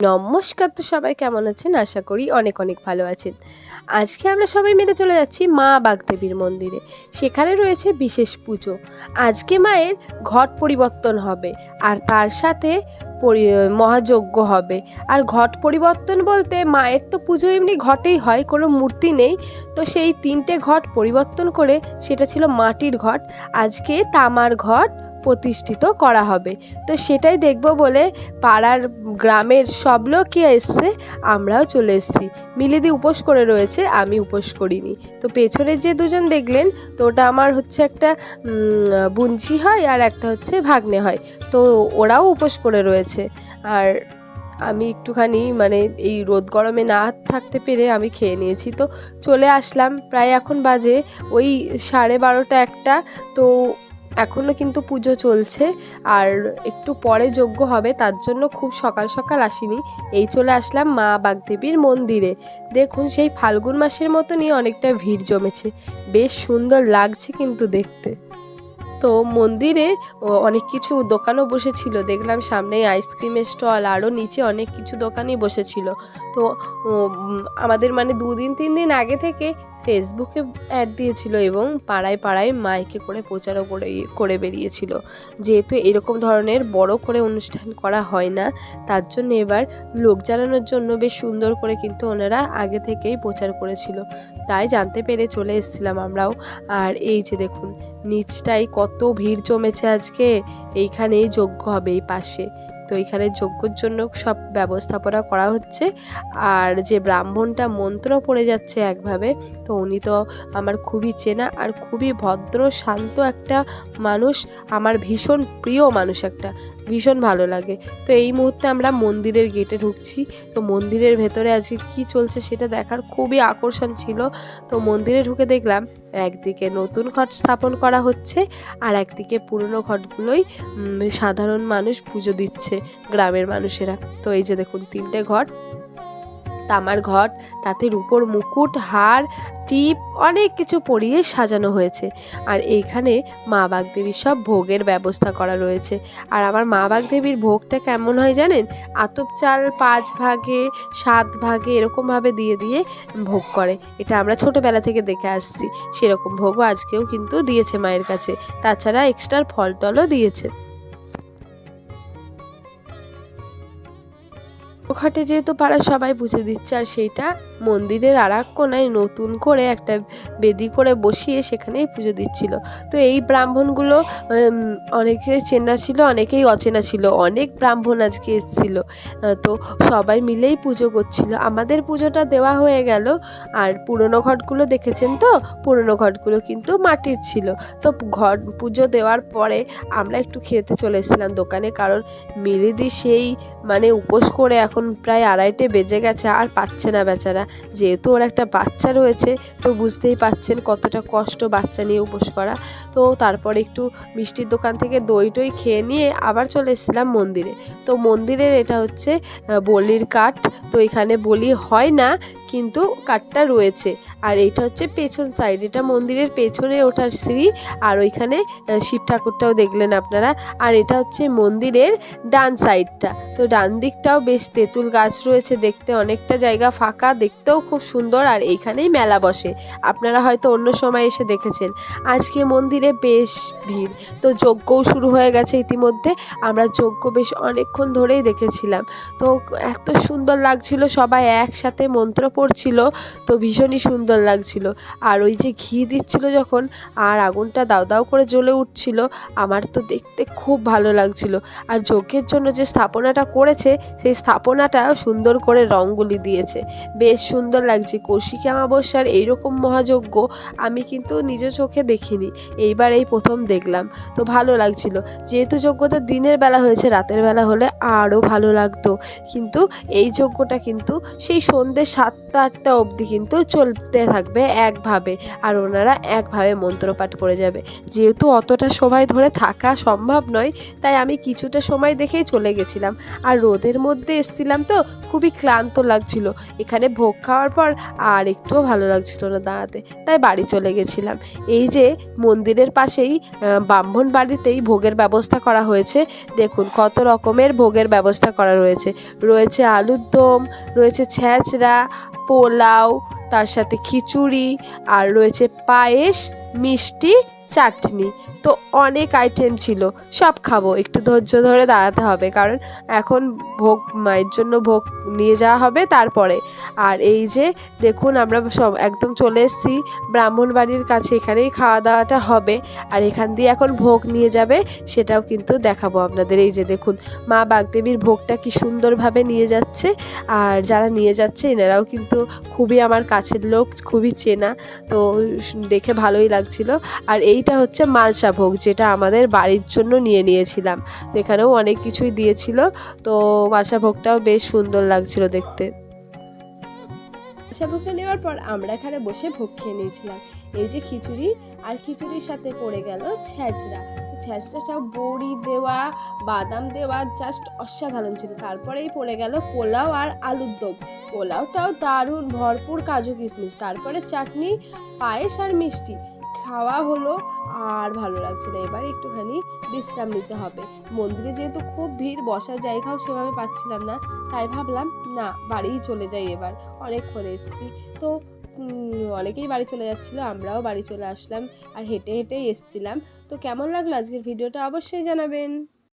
নমস্কার তো সবাই, কেমন আছেন? আশা করি অনেক অনেক ভালো আছেন। আজকে আমরা সবাই মিলে চলে যাচ্ছি মা বাগদেবীর মন্দিরে। সেখানে রয়েছে বিশেষ পুজো। আজকে মায়ের ঘট পরিবর্তন হবে আর তার সাথে মহাযজ্ঞ হবে। আর ঘট পরিবর্তন বলতে মায়ের তো পুজো এমনি ঘটেই হয়, কোনো মূর্তি নেই। তো সেই তিনটে ঘট পরিবর্তন করে সেটা ছিল মাটির ঘট। আজকে তামার ঘট প্রতিষ্ঠিত করা হবে। তো সেটাই দেখব বলে পাড়ার গ্রামের সব লোকই এসছে, আমরাও চলে এসেছি। মিলিদি উপোস করে রয়েছে, আমি উপোস করিনি। তো পেছনে যে দুজন দেখলেন, তো ওটা আমার হচ্ছে একটা বুঞ্জি হয় আর একটা হচ্ছে ভাগ্নে হয়। তো ওরাও উপোস করে রয়েছে। আর আমি একটুখানি মানে এই রোদ গরমে না থাকতে পেরে আমি খেয়ে নিয়েছি। তো চলে আসলাম, প্রায় এখন বাজে ওই সাড়ে বারোটা একটা। তো এখনও কিন্তু পুজো চলছে আর একটু পরে যজ্ঞ হবে, তার জন্য খুব সকাল সকাল আসিনি। এই চলে আসলাম মা বাগদেবীর মন্দিরে। দেখুন, সেই ফাল্গুন মাসের মতনই অনেকটা ভিড় জমেছে। বেশ সুন্দর লাগছে কিন্তু দেখতে। তো মন্দিরে অনেক কিছু দোকানও বসেছিল। দেখলাম সামনেই আইসক্রিমের স্টল আরও নিচে অনেক কিছু দোকানই বসেছিল। তো আমাদের মানে দুদিন, তিন দিন আগে থেকে ফেসবুকে অ্যাড দিয়েছিল এবং পাড়ায় পাড়ায় মাইকে করে প্রচারও করে করে বেরিয়েছিল। যেহেতু এরকম ধরনের বড় করে অনুষ্ঠান করা হয় না, তার জন্য এবার লোক জানানোর জন্য বেশ সুন্দর করে কিন্তু ওনারা আগে থেকেই প্রচার করেছিল। তাই জানতে পেরে চলে এসেছিলাম আমরাও। আর এই যে দেখুন নিচটাই কত ভিড় জমেছে আজকে, এইখানেই যোগ্য হবে এই পাশে। তো এখানে যজ্ঞর জন্য সব ব্যবস্থাপনা করা হচ্ছে। আর যে ব্রাহ্মণটা মন্ত্র পড়ে যাচ্ছে একভাবে, তো উনি তো আমার খুবই চেনা আর খুবই ভদ্র, শান্ত একটা মানুষ, আমার ভীষণ প্রিয় মানুষ একটা। ভীষণ ভালো লাগে। তো এই মুহূর্তে আমরা মন্দিরের গেটে ঢুকছি। তো মন্দিরের ভেতরে আজকে কি চলছে সেটা দেখার খুবই আকর্ষণ ছিল। তো মন্দিরে ঢুকে দেখলাম একদিকে নতুন ঘট স্থাপন করা হচ্ছে আর একদিকে পুরনো ঘটগুলোই সাধারণ মানুষ পুজো দিচ্ছে গ্রামের মানুষেরা। তো এই যে দেখুন তিনটে ঘট। তামার ঘট তাতে রূপোর মুকুট, হার, টিপ, অনেক কিছু পরিয়ে সাজানো হয়েছে। আর এইখানে মা বাগদেবীর সব ভোগের ব্যবস্থা করা রয়েছে। আর আমার মা বাগদেবীর ভোগটা কেমন হয় জানেন? আতপ চাল পাঁচ ভাগে, সাত ভাগে এরকমভাবে দিয়ে দিয়ে ভোগ করে। এটা আমরা ছোটোবেলা থেকে দেখে আসছি। সেরকম ভোগও আজকেও কিন্তু দিয়েছে মায়ের কাছে। তাছাড়া এক্সট্রা ফল টলও দিয়েছে। ঘাটে যেহেতু পাড়ার সবাই বুঝে দিচ্ছে আর সেইটা মন্দিরের আর এক কোনায় নতুন করে একটা বেদি করে বসিয়ে সেখানেই পুজো দিচ্ছিল। তো এই ব্রাহ্মণগুলো অনেকে চেনা ছিল, অনেকেই অচেনা ছিল। অনেক ব্রাহ্মণ আজকে এসেছিল। তো সবাই মিলেই পুজো করছিল। আমাদের পুজোটা দেওয়া হয়ে গেল আর পুরনো ঘটগুলো দেখেছেন তো? পুরনো ঘটগুলো কিন্তু মাটির ছিল। তো ঘট, পুজো দেওয়ার পরে আমরা একটু খেতে চলে এসেছিলাম দোকানে কারণ মিলিদি সেই মানে উপোস করে এখন প্রায় আড়াইটে বেজে গেছে, আর পাচ্ছে না বেচারা। যেহেতু ওর একটা বাচ্চা রয়েছে, তো বুঝতেই পাচ্ছেন কতটা কষ্ট বাচ্চা নিয়ে উপোস করা। তো তারপরে একটু মিষ্টির দোকান থেকে দই টই খেয়ে নিয়ে আবার চলে এসেছিলাম মন্দিরে। তো মন্দিরের এটা হচ্ছে বলির কাঠ। তো এখানে বলি হয় না কিন্তু কাঠটা রয়েছে। আর এটা হচ্ছে পেছন সাইড এটা মন্দিরের পেছনে ওঠার সিঁড়ি, আর ওইখানে শিব ঠাকুরটাও দেখলেন আপনারা। আর এটা হচ্ছে মন্দিরের ডান সাইডটা তো ডান দিকটাও বেশ তেঁতুল গাছ রয়েছে দেখতে, অনেকটা জায়গা ফাঁকা, দেখতেও খুব সুন্দর, আর এইখানেই মেলা বসে। আপনারা হয়তো অন্য সময় এসে দেখেছেন। আজকে মন্দিরে বেশ ভিড়। তো যজ্ঞও শুরু হয়ে গেছে ইতিমধ্যে। আমরা যজ্ঞ বেশ অনেকক্ষণ ধরেই দেখেছিলাম। তো এত সুন্দর লাগছিল সবাই একসাথে মন্ত্র পড়ছিল তো ভীষণই সুন্দর লাগছিল। আর ওই যে ঘি দিচ্ছিল যখন, আর আগুনটা দাও দাও করে জ্বলে উঠছিল, আমার তো দেখতে খুব ভালো লাগছিল। আর যজ্ঞের জন্য যে স্থাপনাটা করেছে, সেই স্থাপনাটা সুন্দর করে রঙগুলি দিয়েছে। বেশ সুন্দর লাগছে। কৌশিক অমাবস্যার এইরকম মহাযজ্ঞ আমি কিন্তু নিজ চোখে দেখিনি। এইবার এই প্রথম দেখলাম। তো ভালো লাগছিল। যেহেতু যজ্ঞটা দিনের বেলা হয়েছে, রাতের বেলা হলে আরও ভালো লাগতো। কিন্তু এই যজ্ঞটা কিন্তু সেই সন্ধ্যে সাতটা আটটা অবধি কিন্তু চলতে থাকবে একভাবে আর ওনারা একভাবে মন্ত্রপাঠ করে যাবে। যেহেতু অতটা সময় ধরে থাকা সম্ভব নয়, তাই আমি কিছুটা সময় দেখেই চলে গেছিলাম। আর রোদের মধ্যে এসছিলাম তো, খুবই ক্লান্ত লাগছিল। এখানে ভোগ খাওয়ার পর আর একটুও ভালো লাগছিল না দাঁড়াতে, তাই বাড়ি চলে গেছিলাম। এই যে মন্দিরের পাশেই ব্রাহ্মণ বাড়িতেই ভোগের ব্যবস্থা করা হয়েছে। দেখুন কত রকমের ভোগের ব্যবস্থা করা রয়েছে। রয়েছে আলুর দম, রয়েছে ছ্যাঁচড়া পোলাও তার সাথে খিচুড়ি আর রয়েছে পায়েস মিষ্টি চাটনি। তো অনেক আইটেম ছিল। সব খাব, একটু ধৈর্য ধরে দাঁড়াতে হবে, কারণ এখন ভোগ, মায়ের জন্য ভোগ নিয়ে যাওয়া হবে তারপরে। আর এই যে, দেখুন আমরা সব একদম চলে এসেছি, ব্রাহ্মণ বাড়ির কাছে এখানেই খাওয়া দাওয়াটা হবে। আর এখান দিয়ে এখন ভোগ নিয়ে যাবে, সেটাও কিন্তু দেখাবো আপনাদের। এই যে দেখুন, মা বাগদেবীর ভোগটা কি সুন্দরভাবে নিয়ে যাচ্ছে। আর যারা নিয়ে যাচ্ছে, এনারাও কিন্তু খুবই আমার কাছের লোক, খুবই চেনা। তো দেখে ভালোই লাগছিল। আর এইটা হচ্ছে মালসা ভোগ যেটা আমাদের বাড়ির জন্য নিয়ে নিয়েছিলাম। তো এখানেও অনেক কিছুই দিয়েছিল। তো মালসা ভোগটাও বেশ সুন্দর লাগছিল দেখতে। মালসা ভোগটা নেওয়ার পর আমরা এখানে বসে ভোগ খেয়ে নিয়েছিলাম। এই যে খিচুড়ি, আর খিচুড়ির সাথে পড়ে গেল ছ্যাঁচড়া ছ্যাঁচড়াটা বড়ি দেওয়া, বাদাম দেওয়া জাস্ট অসাধারণ ছিল। তারপরেই পড়ে গেল পোলাও আর আলুর দম। পোলাওটাও দারুণ, ভরপুর কাজু কিশমিশ। তারপরে চাটনি, পায়েস আর মিষ্টি। খাওয়া হলো আর ভালো লাগছে না। এবার একটুখানি বিশ্রাম নিতে হবে। মন্দিরে যেহেতু খুব ভিড়, বসার জায়গাও সেভাবে পাচ্ছিলাম না। তাই ভাবলাম, না, বাড়িই চলে যাই এবার। অনেকক্ষণ এসেছি। তো অনেকেই বাড়ি চলে যাচ্ছিল, আমরাও বাড়ি চলে আসলাম আর হেঁটে হেঁটেই এসছিলাম। তো কেমন লাগল আজকের ভিডিওটা অবশ্যই জানাবেন।